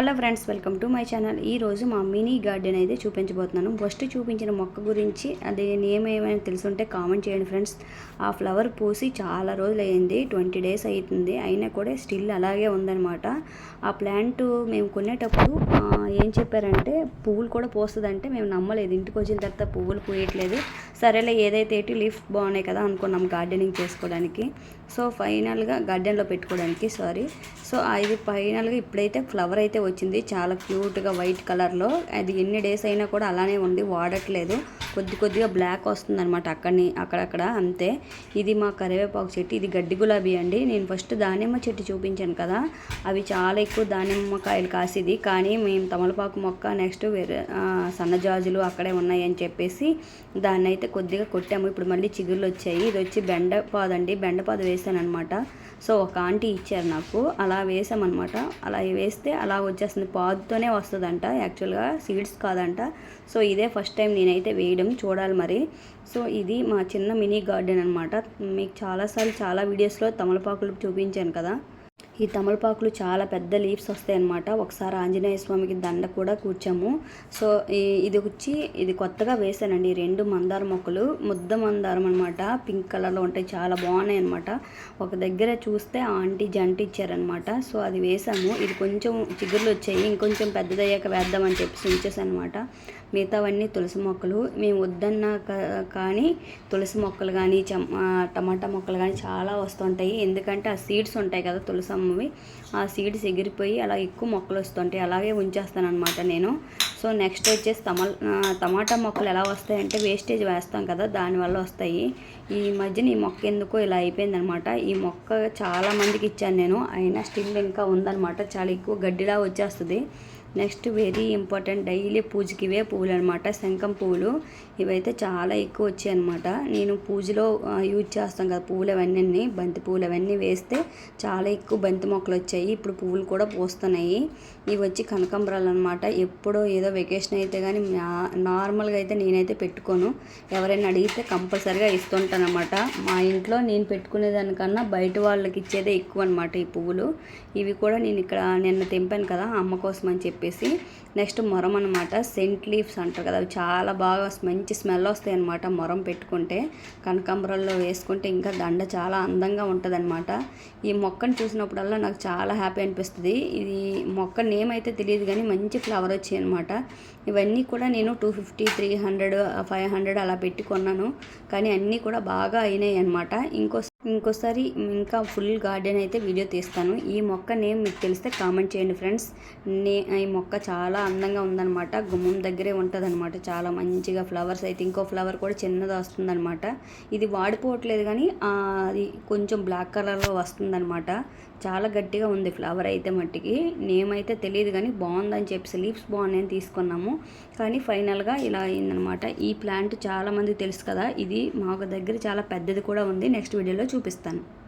Hello friends welcome to my channel. ఈ రోజు మా మినీ గార్డెన్ అయితే చూపించబోతున్నాను. ఫస్ట్ చూపించిన మొక్క గురించి అది నేమ్ ఏమైనా తెలుసుంటే కామెంట్ చేయండి ఫ్రెండ్స్. ఆ ఫ్లవర్ పూసి చాలా రోజులు అయింది ట్వంటీ డేస్ అవుతుంది అయినా కూడా స్టిల్ అలాగే ఉందన్నమాట. ఆ ప్లాంట్ మేము కొనేటప్పుడు ఏం చెప్పారంటే పువ్వులు కూడా పోస్తుందంటే మేము నమ్మలేదు. ఇంటికి వచ్చిన తర్వాత పువ్వులు పూయట్లేదు. సరేలే ఏదైతే ఏంటి లిఫ్ట్ బాగున్నాయి కదా అనుకున్నాం గార్డెనింగ్ చేసుకోవడానికి. సో ఫైనల్గా గార్డెన్లో పెట్టుకోవడానికి సారీ. సో ఇది ఫైనల్గా ఇప్పుడైతే ఫ్లవర్ అయితే వచ్చింది. చాలా క్యూట్గా వైట్ కలర్లో. అది ఎన్ని డేస్ అయినా కూడా అలానే ఉంది. వాడట్లేదు. కొద్ది కొద్దిగా బ్లాక్ వస్తుంది అనమాట అక్కడిని అక్కడక్కడ అంతే. ఇది మా కరివేపాకు చెట్టు ఇది గడ్డి గులాబీ అండి. నేను ఫస్ట్ దానిమ్మ చెట్టు చూపించాను కదా అవి చాలా ఎక్కువ దానిమ్మకాయలు కాసేది. కానీ మేము తమలపాకు మొక్క నెక్స్ట్ వేరే సన్నజాజులు అక్కడే ఉన్నాయి అని చెప్పేసి దాన్ని అయితే కొద్దిగా కొట్టాము. ఇప్పుడు మళ్ళీ చిగుర్లు వచ్చాయి. ఇది వచ్చి బెండపాదు అండి బెండపాదు వేసాను అనమాట సో ఒక ఆంటీ ఇచ్చారు నాకు. అలా వేసామన్నమాట. అలా వేస్తే అలా వచ్చేస్తుంది. పాదుతోనే వస్తుందంట. యాక్చువల్గా సీడ్స్ కాదంట. సో ఇదే ఫస్ట్ టైం నేనైతే వేయడం చూడాలి మరి. సో ఇది మా చిన్న మినీ గార్డెన్ అనమాట మీకు చాలాసార్లు చాలా వీడియోస్లో తమలపాకులు చూపించాను కదా. ఈ తమలపాకులు చాలా పెద్ద లీవ్స్ వస్తాయన్నమాట. ఒకసారి ఆంజనేయ స్వామికి దండ కూడా కూర్చాము. సో ఈ- ఇది వచ్చి ఇది కొత్తగా వేసానండి రెండు మందార మొక్కలు ముద్ద మందారం అనమాట పింక్ కలర్లో ఉంటాయి. చాలా బాగున్నాయి అనమాట ఒక దగ్గర చూస్తే ఆంటీ జంట ఇచ్చారనమాట సో అది వేసాము ఇది కొంచెం చిగుర్లు వచ్చాయి. ఇంకొంచెం పెద్దదయ్యాక వేద్దామని చెప్పి ఉంచేసాను అనమాట మిగతావన్నీ తులసి మొక్కలు. మేము వద్దన్న కానీ తులసి మొక్కలు కానీ టమాటా మొక్కలు కానీ చాలా వస్తుంటాయి. ఎందుకంటే ఆ సీడ్స్ ఉంటాయి కదా తులసమ్మవి ఆ సీడ్స్ ఎగిరిపోయి అలా ఎక్కువ మొక్కలు వస్తుంటాయి. అలాగే ఉంచేస్తాను అనమాట నేను. సో నెక్స్ట్ వచ్చేసి తమ టమాటా మొక్కలు ఎలా వస్తాయంటే వేస్టేజ్ వేస్తాం కదా దానివల్ల వస్తాయి. ఈ మధ్యన ఈ మొక్క ఎందుకో ఇలా అయిపోయిందనమాట ఈ మొక్క చాలా మందికి ఇచ్చాను నేను. అయినా స్టిల్ ఇంకా ఉందన్నమాట. చాలా ఎక్కువ గడ్డిలా వచ్చేస్తుంది. నెక్స్ట్ వెరీ ఇంపార్టెంట్ డైలీ పూజకి ఇవే పువ్వులు అనమాట శంఖం పువ్వులు ఇవైతే చాలా ఎక్కువ వచ్చాయి అనమాట నేను పూజలో యూజ్ చేస్తాం కదా పువ్వులు అవన్నీ బంతి పువ్వులు అవన్నీ వేస్తే చాలా ఎక్కువ బంతి మొక్కలు వచ్చాయి. ఇప్పుడు పువ్వులు కూడా పూస్తున్నాయి. ఇవి వచ్చి కనకాంబరాలు అనమాట ఎప్పుడో ఏదో వెకేషన్ అయితే కానీ నార్మల్గా అయితే నేనైతే పెట్టుకోను. ఎవరైనా అడిగితే కంపల్సరీగా ఇస్తుంటాను అనమాట మా ఇంట్లో నేను పెట్టుకునేదానికన్నా బయట వాళ్ళకి ఇచ్చేదే ఎక్కువ అనమాట ఈ పువ్వులు. ఇవి కూడా నేను ఇక్కడ నిన్న తెంపాను కదా అమ్మ కోసం అని చెప్పి చెప్పేసి నెక్స్ట్ మొరం అనమాట సెంట్ లీవ్స్ అంటారు కదా అవి చాలా బాగా మంచి స్మెల్ వస్తాయి అనమాట మొరం పెట్టుకుంటే. కనకాంబరాల్లో వేసుకుంటే ఇంకా దండ చాలా అందంగా ఉంటుంది ఈ మొక్కను చూసినప్పుడల్లా నాకు చాలా హ్యాపీ అనిపిస్తుంది. ఇది మొక్క నేమ్ అయితే తెలియదు కానీ మంచి ఫ్లవర్ వచ్చాయి అనమాట ఇవన్నీ కూడా నేను two fifty three hundred five hundred అలా పెట్టి కొన్నాను. కానీ అన్నీ కూడా బాగా అయినాయి అనమాట ఇంకో ఇంకోసారి ఇంకా ఫుల్ గార్డెన్ అయితే వీడియో తీస్తాను. ఈ మొక్క నేమ్ మీకు తెలిస్తే కామెంట్ చేయండి ఫ్రెండ్స్. నే ఈ మొక్క చాలా అందంగా ఉందన్నమాట. గుమ్మం దగ్గరే ఉంటుందన్నమాట. చాలా మంచిగా ఫ్లవర్స్ అయితే ఇంకో ఫ్లవర్ కూడా చిన్నది వస్తుందన్నమాట. ఇది వాడిపోవట్లేదు కానీ అది కొంచెం బ్లాక్ కలర్లో వస్తుందన్నమాట. చాలా గట్టిగా ఉంది ఫ్లవర్ అయితే మట్టికి. నేమ్ అయితే తెలియదు కానీ బాగుందని చెప్పేసి లీవ్స్ బాగున్నాయని తీసుకున్నాము. కానీ ఫైనల్గా ఇలా అయిందనమాట ఈ ప్లాంట్ చాలామంది తెలుసు కదా. ఇది మాకు దగ్గర చాలా పెద్దది కూడా ఉంది. నెక్స్ట్ వీడియోలో చూపిస్తాను.